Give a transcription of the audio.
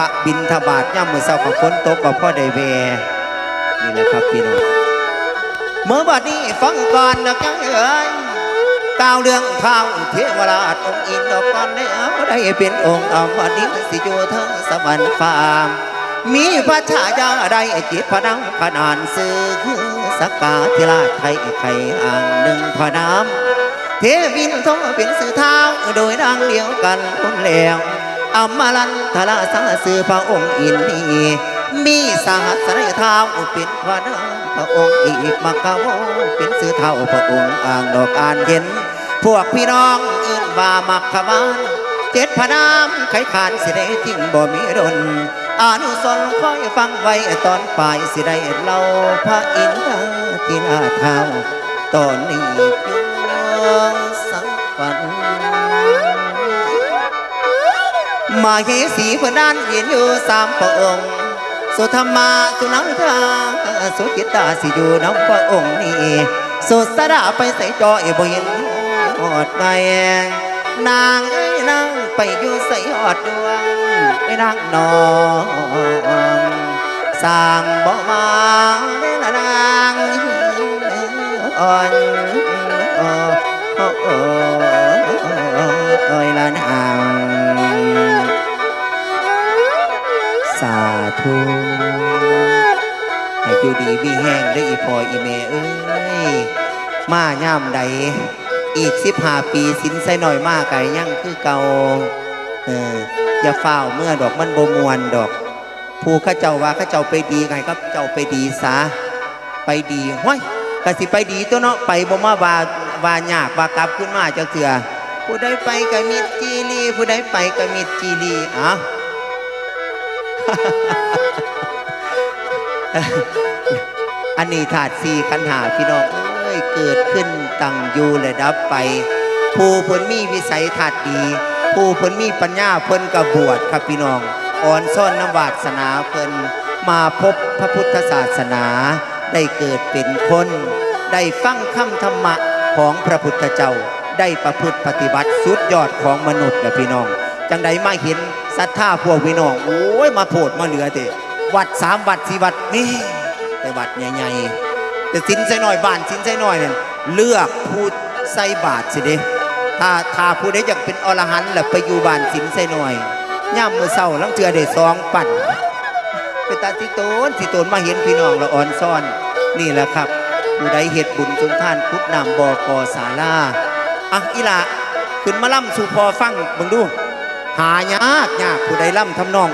ระบินทบาทย่ำมือเศร้าของฝนตกก็พ่อได้แวนี่แหละครับพี่น้องเมื่อบัดนี้ฟังก่อนนะจังเอ้ยกล่าวเรื่องข้าวเทวราชองค์อินดอกก่อนแล้วได้เป็นองค์อมดินสิอยู่เทั้งสวรรค์ฟามมีพระชายาได้จิตพนังขนานซื้อคือสกกาธิราชไทยไข่อ่างหนึ่งพระน้ำเทวินทองเป็นสื่อเท้าโดยดังเดียวกันคนแล้ว อำมาลันทลาสาสื่อพระองค์อินนีมีสหัสไรเท้าเป็นพระนามพระองค์อีกมาเกาเป็นสื่อเท้าพระองค์อ่างดอกอ่านเห็น พวกพี่น้องอื่นว่ามักขวานเจ็ดพระนามไขขานสิได้ทิ้งบ่มีดนอนุสรคอยฟังไว้ตอนปลายสิได้เล่าพระอินทราทิราเท้าตอนนี้อยู่สังฝัน มาเหสีเพื่อนด้านเห็นอยู่สามพระองค์ สุธรรมาสุนันทาสุจิตาสิอยู่น้ำพระองค์นี่สุสดาไปใส่จอยบ่เห็นหอดใดนางเอ้ยนางไปอยู่ใส่หอดดวงไปนางนองสร้างบ่มา สาธุให้อยู่ดีมีแห้งได้อีพออีเมเอ้ย มาย่ามใด อีกสิบห้าปีสินใส่หน่อยมากไก่ยั่งคือเก่าเอออย่าเฝ้าเมื่อดอกมันบ่มวนดอก ผู้เข้าเจ้าว่าเข้าเจ้าไปดีไงครับเจ้าไปดีซะไปดีห้ยกสิไปดีตัวเนาะไปบ่มาว่าว่ายากว่ากลับขึ้นมาจักเถื่อผู้ใดไปก็มิดจีรีผู้ใดไปก็มิดจีรีอะ อันนี้ถาดสีขันหาพี่น้องเอ้ยเกิดขึ้นตั้งอยู่และดับไป ผู้เพิ่นมีวิสัยทัศน์ดี ผู้เพิ่นมีปัญญาเพิ่นกระบวชครับพี่น้องอ่อนซ่อนน้ำวาสนาเพิ่นมาพบพระพุทธศาสนา ได้เกิดเป็นคน ได้ฟังคำธรรมะของพระพุทธเจ้า ได้ประพฤติปฏิบัติสุดยอดของมนุษย์และพี่น้อง จังใดมาเห็นศรัทธาพวกพี่น้องโอ้ยมาโผดมาเหลือเตวัดสามวัดสี่วัดนี่แต่วัดใหญ่ๆแต่สินใส่หน่อยบ้านสินใส่หน่อยเนี่ยเลือกพูดใส่บาทสิเด้ถ้าถ้าผู้ใดอยากเป็นอรหันต์แล้วไปอยู่บ้านสินใส่หน่อยย่ามมือเศร้าลังเจือได้สองปั่นไปตาติโตนสิโตนมาเห็นพี่น้องละอ่อนซ่อน นี่แหละครับผู้ใดเหตุบุญสุนท่านพุทธนามบอกอศาลาอะอีหละขึ้นมาล่ำสู่พอฟังเบิ่งดู หายากยากผู้ใดล่ำทำนอง